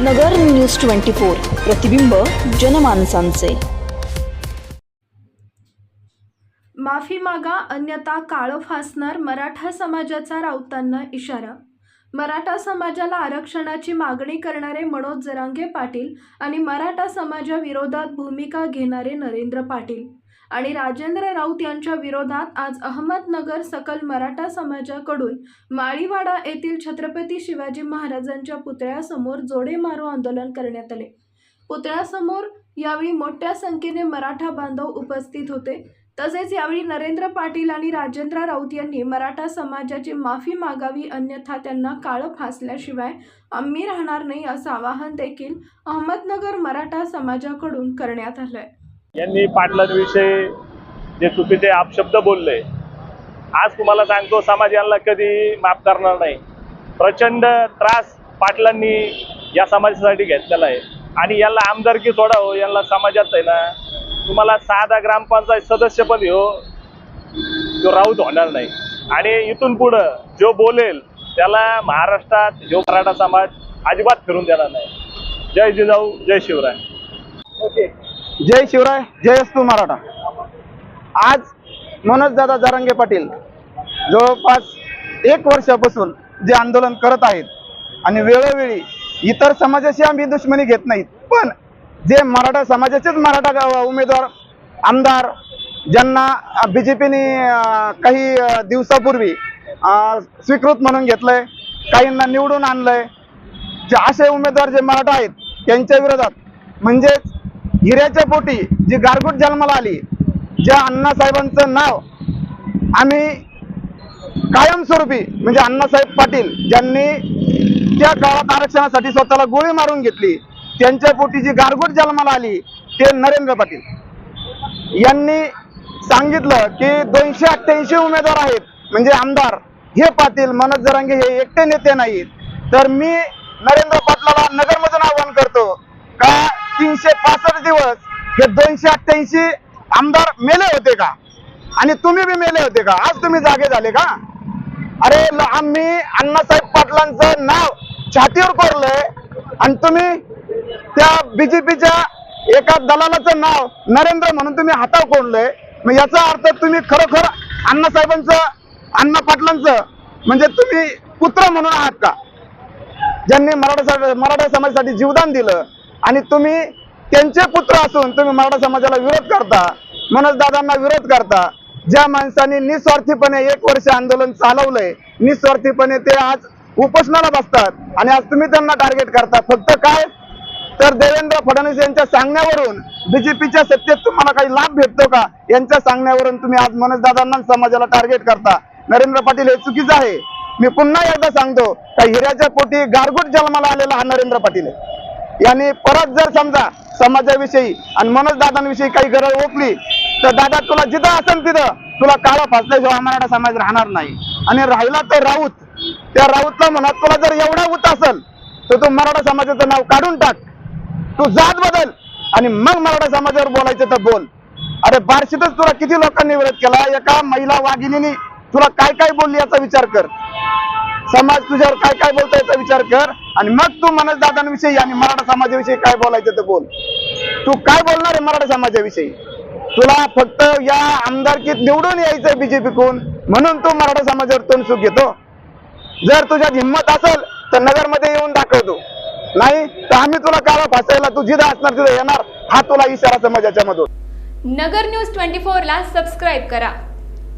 नगर news twenty four प्रतिबिंब जनमानसांचे. माफी मागा अन्यथा काळो फासणार मराठा समाजाचा राऊतांना इशारा. मराठा समाजाला आरक्षणाची मागणी करणारे मनोज जरांगे पाटील आणि मराठा समाजाविरोधात भूमिका घेणारे नरेंद्र पाटील. आणि राजेंद्र राऊत यांच्या विरोधात आज अहमदनगर सकल मराठा समाजाकडून माळीवाडा येथील छत्रपती शिवाजी महाराजांच्या पुतळ्यासमोर जोडे मारो आंदोलन करण्यात आले. पुतळ्यासमोर यावेळी मोठ्या संख्येने मराठा बांधव उपस्थित होते. तसेच यावेळी नरेंद्र पाटील आणि राजेंद्र राऊत यांनी मराठा समाजाची माफी मागावी अन्यथा त्यांना काळं फासल्याशिवाय आम्ही राहणार नाही असं आवाहन देखील अहमदनगर मराठा समाजाकडून करण्यात आलं आहे यांनी पाटलांविषयी जे चुकीचे आपशब्द बोलले आज तुम्हाला सांगतो समाज यांना कधी माफ करणार नाही. प्रचंड त्रास पाटलांनी या समाजासाठी घेतलेला आहे. आणि यांना आमदारकी सोडावं हो, यांना समाजात आहे ना तुम्हाला साधा ग्रामपंचायत सदस्य पण हो तो राऊत होणार नाही. आणि इथून पुढं जो बोलेल त्याला महाराष्ट्रात जो मराठा समाज अजिबात फिरून देणार नाही. जय जिजाऊ जय शिवराय. ओके. जय शिवराय जय असतो मराठा. आज मनोज दादा जारंगे पाटील जवळपास एक वर्षापासून जे आंदोलन करत आहेत आणि वेळोवेळी इतर समाजाशी आम्ही दुश्मनी घेत नाहीत पण जे मराठा समाजाचेच मराठा उमेदवार आमदार ज्यांना बी जे पीने काही दिवसापूर्वी स्वीकृत म्हणून घेतलंय काहींना निवडून आणलंय जे असे उमेदवार जे मराठा आहेत त्यांच्या विरोधात म्हणजेच हिऱ्याच्या पोटी जी गारगुट जन्माला आली ज्या अण्णासाहेबांचं नाव आम्ही कायमस्वरूपी म्हणजे अण्णासाहेब पाटील ज्यांनी त्या काळात आरक्षणासाठी स्वतःला गोळी मारून घेतली त्यांच्या पोटी जी गारगुट जन्माला आली ते नरेंद्र पाटील. यांनी सांगितलं की दोनशे अठ्ठ्याऐंशी उमेदवार आहेत म्हणजे आमदार हे पाटील मनोज जरांगे हे एकटे नेते नाहीत. तर मी नरेंद्र पाटलाला नगरमधून आवाहन करतो का तीनशे पासष्ट दिवस हे दोनशे अठ्ठ्याऐंशी आमदार मेले होते का? आणि तुम्ही बी मेले होते का? आज तुम्ही जागे झाले का? अरे आम्ही अण्णासाहेब पाटलांचं नाव छातीवर कोरलंय आणि तुम्ही त्या बीजेपीच्या एका दलालाचं नाव नरेंद्र म्हणून तुम्ही हातावर कोरलंय. मग याचा अर्थ तुम्ही खरोखर अण्णासाहेबांचं अण्णा पाटलांचं म्हणजे तुम्ही पुत्र म्हणून आहात का? ज्यांनी मराठा मराठा समाजासाठी जीवदान दिलं आणि तुम्ही त्यांचे पुत्र असून तुम्ही मराठा समाजाला विरोध करता मनोज दादांना विरोध करता ज्या माणसांनी निस्वार्थीपणे एक वर्ष आंदोलन चालवलंय निस्वार्थीपणे ते आज उपोषणाला बसतात आणि आज तुम्ही त्यांना टार्गेट करता. फक्त काय? तर देवेंद्र फडणवीस यांच्या सांगण्यावरून बीजेपीच्या सत्तेत तुम्हाला काही लाभ भेटतो का? यांच्या सांगण्यावरून तुम्ही आज मनोज दादांना समाजाला टार्गेट करता. नरेंद्र पाटील हे चुकीचं आहे. मी पुन्हा एकदा सांगतो का हिऱ्याच्या पोटी गारगुट जन्माला आलेला हा नरेंद्र पाटील आहे. यांनी परत जर समजा समाजाविषयी आणि मनोज दादांविषयी काही गरज ओपली तर दादा तुला जिथं असेल तिथं तुला काळा फासल्याशिवाय मराठा समाज राहणार नाही. आणि राहिला तर राऊत. त्या राऊतला म्हणत तुला जर एवढा उत असेल तर तू मराठा समाजाचं नाव काढून टाक. तू जात बदल. आणि मग मराठा समाजावर बोलायचं तर बोल. अरे बार्शीतच तुला किती लोकांनी विरोध केला? एका महिला वाघिणीने तुला काय काय बोलली याचा विचार कर. समाज तुझ्यावर काय काय बोलतो याचा विचार कर. आणि मग तू मनोज दादांविषयी आणि मराठा समाजाविषयी काय बोलायचं तर बोल. तू काय बोलणार आहे मराठा समाजाविषयी? तुला फक्त या आमदारकीत निवडून यायचंय बीजेपीकडून. म्हणून तू मराठा समाजावर तोंड सुख घेतो. जर तुझ्यात हिंमत असेल तर नगरमध्ये येऊन दाखवतो. नाही तर आम्ही तुला काळा फासायला तू जिथं असणार तिथं येणार. हा तुला इशारा समाजाच्या मधून. नगर न्यूज ट्वेंटी फोर ला सबस्क्राईब करा.